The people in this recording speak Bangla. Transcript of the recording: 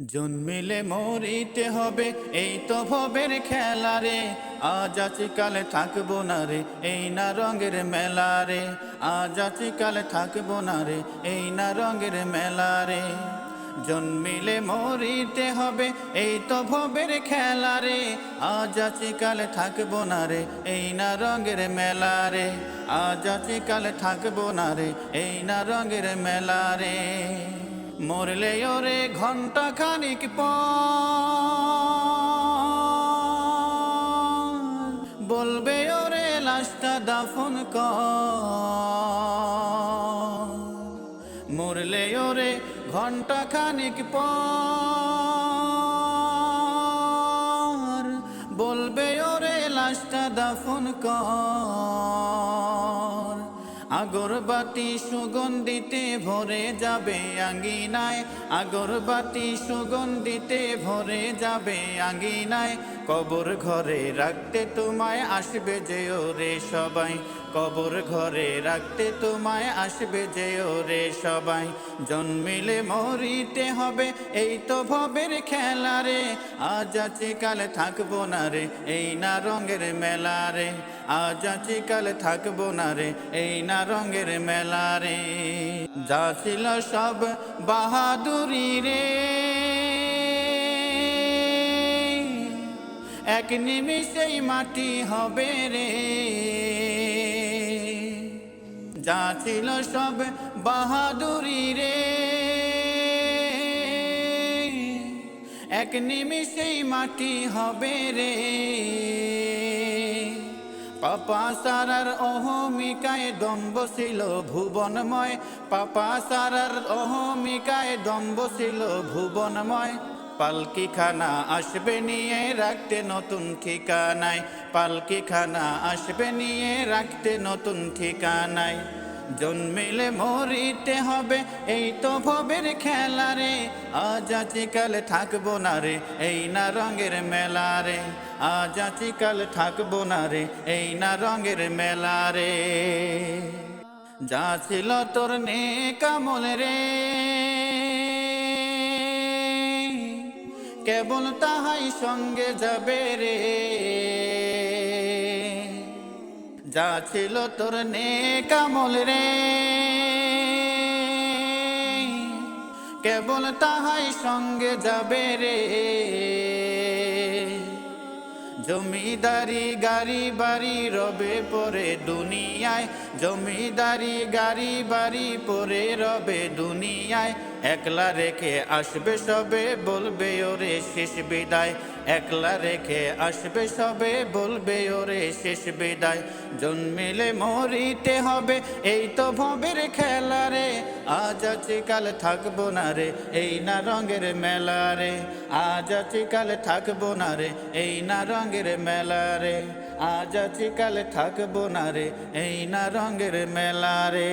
জন্মিলে মরিতে হবে, এই তো ভবের খেলা রে। আজ আছি কালে থাকব না রে, এই না রঙের মেলা রে। আজ আছি কালে থাকব না রে, এই না রঙের মেলা রে। জন্মিলে মরিতে হবে, এই তো ভবের খেলা রে। আজ আছি কালে থাকব না রে, এই না রঙের মেলা রে। আজ আছি কালে থাকব না রে, এই না রঙের মেলা রে। মরলে ওরে ঘণ্টা খানিক বলবে ওরে লাশটা দাফন কর। মরলে ওরে ঘণ্টা খানিক বলবে ওরে লাশটা দাফন কর। আগরবাতি সুগন্ধিতে ভরে যাবে আঙ্গিনায়। আগরবাতি সুগন্ধিতে ভরে যাবে আঙ্গিনায়। কবর ঘরে রাখতে তোমায় আসবে যে রে সবাই। কবর ঘরে রাখতে তোমায় আসবে যে রে সবাই। জন্মিলে মরিতে হবে, এই তো ভবের খেলা রে। আজ আছি, কালে থাকব না রে, এই না রঙের মেলা রে। আজ আছি, কালে থাকব না রে, এই না রঙের মেলা রে। যা ছিল সব বাহাদুরি রে। এক নিমিষেই মাটি হবে রে। যা ছিল সব বাহাদুরি রে। এক নিমিষেই মাটি হবে রে। পাপা সারার অহমিকায় দম্ব ছিল ভুবনময়। পাপা সারার অহমিকায় দম্ব ছিল ভুবনময়। পালকি খানা আসবে নিয়ে রাখতে নতুন ঠিকানায়। পালকি খানা আসবে নিয়ে রাখতে নতুন ঠিকানায়। জন্মিলে মরিতে হবে, এই তো ভবের খেলা রে। আজ আছি কাল থাকব না রে, এই না রঙের মেলা রে। আজ আছি কাল থাকব না রে, এই না রঙের মেলা রে। যা ছিল তোর নে কামল রে। কেবল তাহাই সঙ্গে যাবে রে। যা ছিল তোর নে কামল রে। কেবল তাহাই সঙ্গে যাবে রে। জমিদারি গাড়ি বাড়ি রবে পরে দুনিয়ায়। জমিদারি গাড়ি বাড়ি পরে রবে দুনিয়ায়। একলা রেখে আসবে সবে বলবে ওরে শেষ বিদায়। একলা রেখে আসবে সবে বলবে ওরে শেষ বিদায়। জন্মিলে মরিতে হবে, এই তো ভবের খেলা রে। আজ আছি, কাল থাকব না রে, এই না রঙের মেলা রে। আজ আছি, কাল থাকব না রে, এই না রঙের মেলা রে। আজ আছি কাল থাকব না রে এই না রঙের মেলা রে।